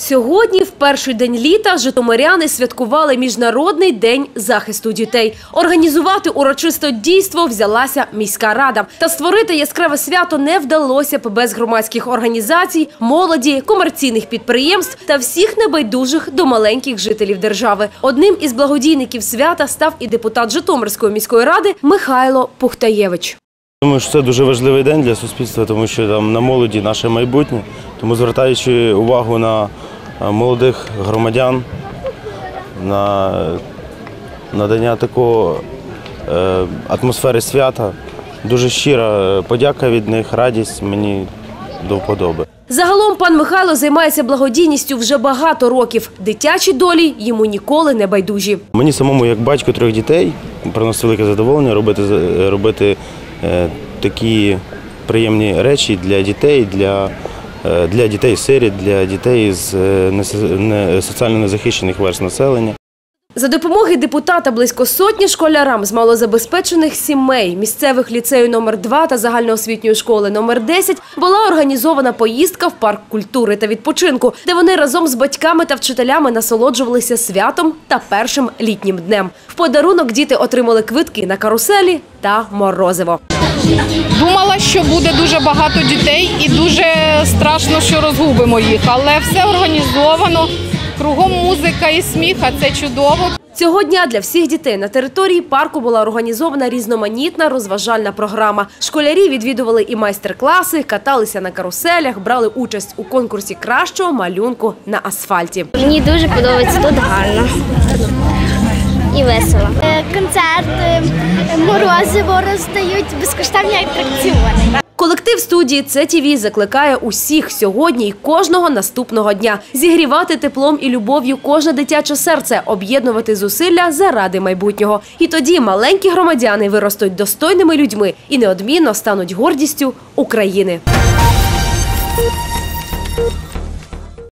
Сьогодні, в перший день літа, житомиряни святкували Міжнародний день захисту дітей. Організувати урочисте дійство взялася міська рада. Та створити яскраве свято не вдалося б без громадських організацій, молоді, комерційних підприємств та всіх небайдужих до маленьких жителів держави. Одним із благодійників свята став і депутат Житомирської міської ради Михайло Пухтаєвич. Думаю, що це дуже важливий день для суспільства, тому що там на молоді наше майбутнє. Тому звертаючи увагу на молодих громадян, на надання такого е, атмосфери свята, дуже щира е, подяка від них, радість мені до вподоби. Загалом пан Михайло займається благодійністю вже багато років. Дитячі долі йому ніколи не байдужі. Мені самому, як батько трьох дітей, приносить велике задоволення робити, робити е, такі приємні речі для дітей, для, е, для дітей сиріт, для дітей з е, соціально незахищених верст населення. За допомоги депутата близько сотні школярам з малозабезпечених сімей місцевих ліцею номер 2 та загальноосвітньої школи номер 10 була організована поїздка в парк культури та відпочинку, де вони разом з батьками та вчителями насолоджувалися святом та першим літнім днем. В подарунок діти отримали квитки на каруселі та морозиво. Думала, що буде дуже багато дітей і дуже страшно, що розгубимо їх, але все організовано. Кругом музика і сміх, а це чудово. Цього дня для всіх дітей на території парку була організована різноманітна розважальна програма. Школярі відвідували і майстер-класи, каталися на каруселях, брали участь у конкурсі кращого малюнку на асфальті. Мені дуже подобається тут гарно і весело. Е, концерти, морозиво роздають безкоштовні атракціони. Колектив студії «ЦТВ» закликає усіх сьогодні і кожного наступного дня зігрівати теплом і любов'ю кожне дитяче серце, об'єднувати зусилля заради майбутнього. І тоді маленькі громадяни виростуть достойними людьми і неодмінно стануть гордістю України.